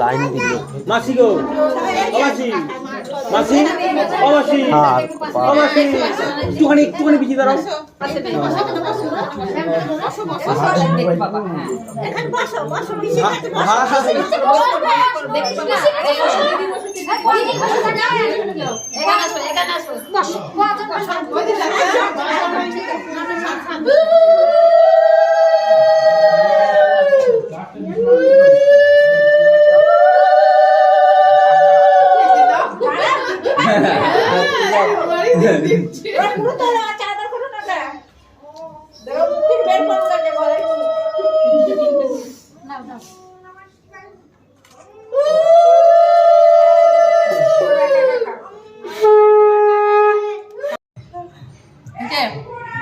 Line দিল মাসি গো মাসি। মাসি? হ্যাঁ। একটুখানি একটুখানি বিজি দাঁড়াও। হ্যাঁ।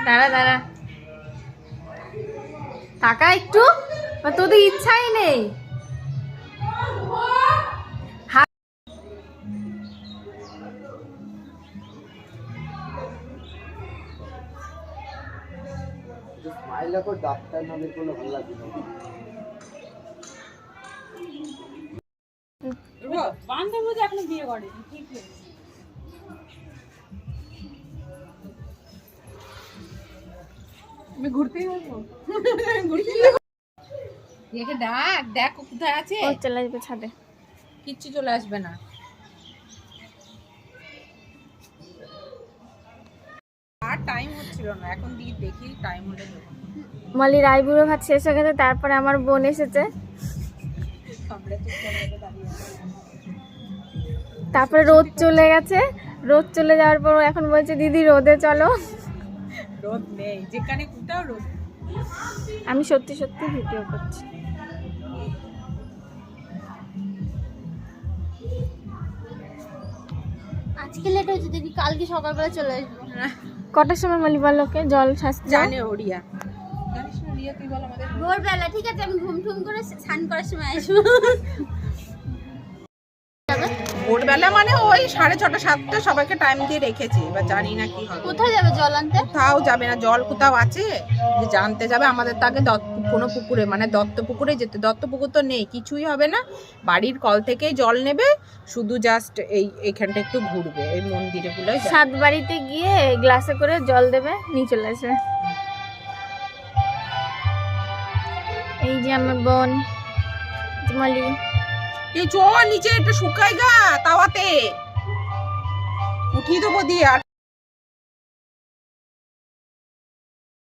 দাঁড়া দাঁড়া। টাকা একটু। তোদের ইচ্ছাই নেই। করে ডাক্তার নামে কোনো ভালো লাগবে না। বান্ধবী তো বিয়ে করেনি ঠিক আমি ঘুরতেই যাব একে ডাক দেখ কোথায় আছে। চলে আসবে ছাদে। কিচ্ছু চলে আসবে না। আর টাইম হচ্ছিল না এখন দিকে দেখি টাইম হলে। মলির আইবুড়ো ভাত শেষ হয়ে গেছে তারপরে আমার বোন এসেছে। তারপরে রোদ চলে গেছে রোদ চলে যাওয়ার পর এখন বলছে দিদি রোদে চলো। রোদ নেই যেখানে কোথাও রোদ আমি সত্যি সত্যি ভিডিও করছি। আজকে লেট হয়েছে দেখি কালকে সকালবেলা চলে আসব। কটার সময় মলি বলো ওকে? জল শাস্তি জানে ও রিয়া তুই বল আমাদের। ভোরবেলা ঠিক আছে আমি ঘুম ঠুম করে স্নান করার সময় আসব। ভোরবেলা মানে ওই সাড়ে ছটা সাতটা সবাইকে টাইম দিয়ে রেখেছি এবার জানি না কি হবে। কোথায় যাবে জল আনতে? কোথাও যাবে না জল কোথাও আছে? যে জানতে যাবে আমাদের তো আগে দত্ত কোনো পুকুরে মানে দত্ত পুকুরে যেতে দত্ত পুকুর তো নেই কিছুই হবে না। বাড়ির কল থেকেই জল নেবে শুধু জাস্ট এই এইখানটা একটু ঘুরবে এই মন্দিরে যাবে। সাত বাড়িতে গিয়ে গ্লাসে করে জল দেবে নিয়ে চলে আসবে। এই যে আমার বোন, মলি। এই চ নিচে একটু শুকাই গা, তাওয়াতে। উঠিয়ে দেবো দিয়ে, আর